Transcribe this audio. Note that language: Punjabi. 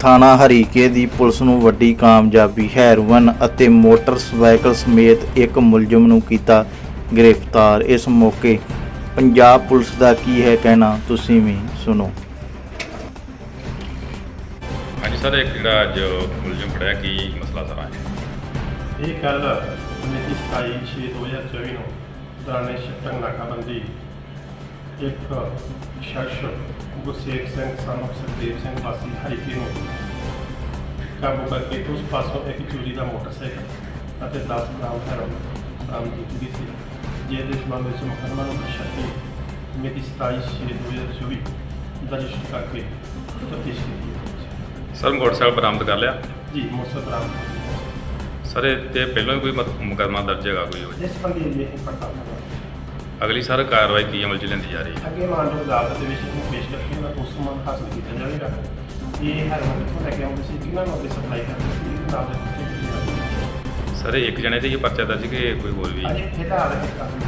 ਥਾਣਾ ਹਰੀਕੇ ਦੀ ਪੁਲਿਸ ਨੂੰ ਵੱਡੀ ਕਾਮਯਾਬੀ ਹੈਰੋਇਨ ਅਤੇ ਮੋਟਰਸਾਈਕਲ ਸਮੇਤ ਇੱਕ ਮੁਲਜ਼ਮ ਨੂੰ ਕੀਤਾ ਗ੍ਰਿਫਤਾਰ। ਇਸ ਮੌਕੇ ਪੰਜਾਬ ਪੁਲਿਸ ਦਾ ਕੀ ਹੈ ਕਹਿਣਾ ਤੁਸੀਂ ਵੀ ਸੁਣੋ। ਹਾਂਜੀ ਸਰ ਇੱਕ ਜਿਹੜਾ ਅੱਜ ਮੁਲਜ਼ਮ ਫੜਿਆ ਕੀ ਮਸਲਾ ਸਾਰਾ ਹੈ? ਇਹ ਕੱਲ ਮਿਤੀ 27 ਛੇ 2024 ਨੂੰ ਦੌਰਾਨੇ ਸ਼ਟੰਗ ਨਾਕਾਬੰਦੀ ਇੱਕ ਸ਼ਖਸ ਗੁਰਸੇਵ ਸਿੰਘ ਸਾਨੂੰ ਸੁਖਦੇਵ ਸਿੰਘ ਵਾਸੀ ਹਰੀਕੇ ਨੂੰ ਕਾਬੂ ਕਰਕੇ ਉਸ ਪਾਸੋਂ ਇੱਕ ਚੋਰੀ ਦਾ ਮੋਟਰਸਾਈਕਲ ਅਤੇ 10 ਗ੍ਰਾਮ ਹੈਰੋਇਨ ਬਰਾਮਦ ਕੀਤੀ ਗਈ ਸੀ ਜਿਹਦੇ ਸੰਬੰਧ ਵਿੱਚ ਮੁਕੱਦਮਾ ਨੰਬਰ 36 ਮਿਤੀ 27 ਛੇ 2024 ਦਰਜ ਕਰਕੇ ਤਫਤੀਸ਼ ਕੀਤੀ ਹੈ ਸਰ ਮੋਟਰਸਾਈਕਲ ਬਰਾਮਦ ਕਰ ਲਿਆ? ਜੀ ਮੋਟਰਸਾਈਕਲ ਬਰਾਮਦ ਸਰ ਇਹ ਤੇ ਪਹਿਲਾਂ ਵੀ ਕੋਈ ਮੁਕੱਦਮਾ ਦਰਜ ਹੈਗਾ ਕੋਈ? ਇਸ ਸੰਬੰਧੀ ਜੇ ਪੜਤਾਲ ਅਗਲੀ ਸਰ ਕਾਰਵਾਈ ਕੀ ਅਮਲ ਚ ਲੈਂਦੀ ਜਾ ਰਹੀ ਹੈ? ਅੱਗੇ ਮਾਨਯੋਗ ਅਦਾਲਤ ਦੇ ਵਿੱਚ ਇਹਨੂੰ ਪੇਸ਼ ਕਰਕੇ ਉਹਦਾ ਪੋਸਟਮਾਰਟਮ ਹਾਸਲ ਕੀਤਾ ਜਾਵੇਗਾ। ਇਹ ਹਰ ਵਕਤ ਤੋਂ ਲੈ ਕੇ ਆਉਂਦੇ ਸੀ ਕਿਹਨਾਂ ਨੂੰ ਅੱਗੇ ਸਪਲਾਈ ਕਰਦੇ ਸੀ ਇਹ ਨਾਲ ਦੇ ਉੱਤੇ ਸਰ ਇਹ ਇੱਕ ਜਣੇ ਤੇ ਹੀ ਪਰਚਾ ਦਰਜ ਕਿ ਕੋਈ ਹੋਰ ਵੀ? ਅਜੇ ਫਿਲਹਾਲ ਇਹ ਕਾਫੀ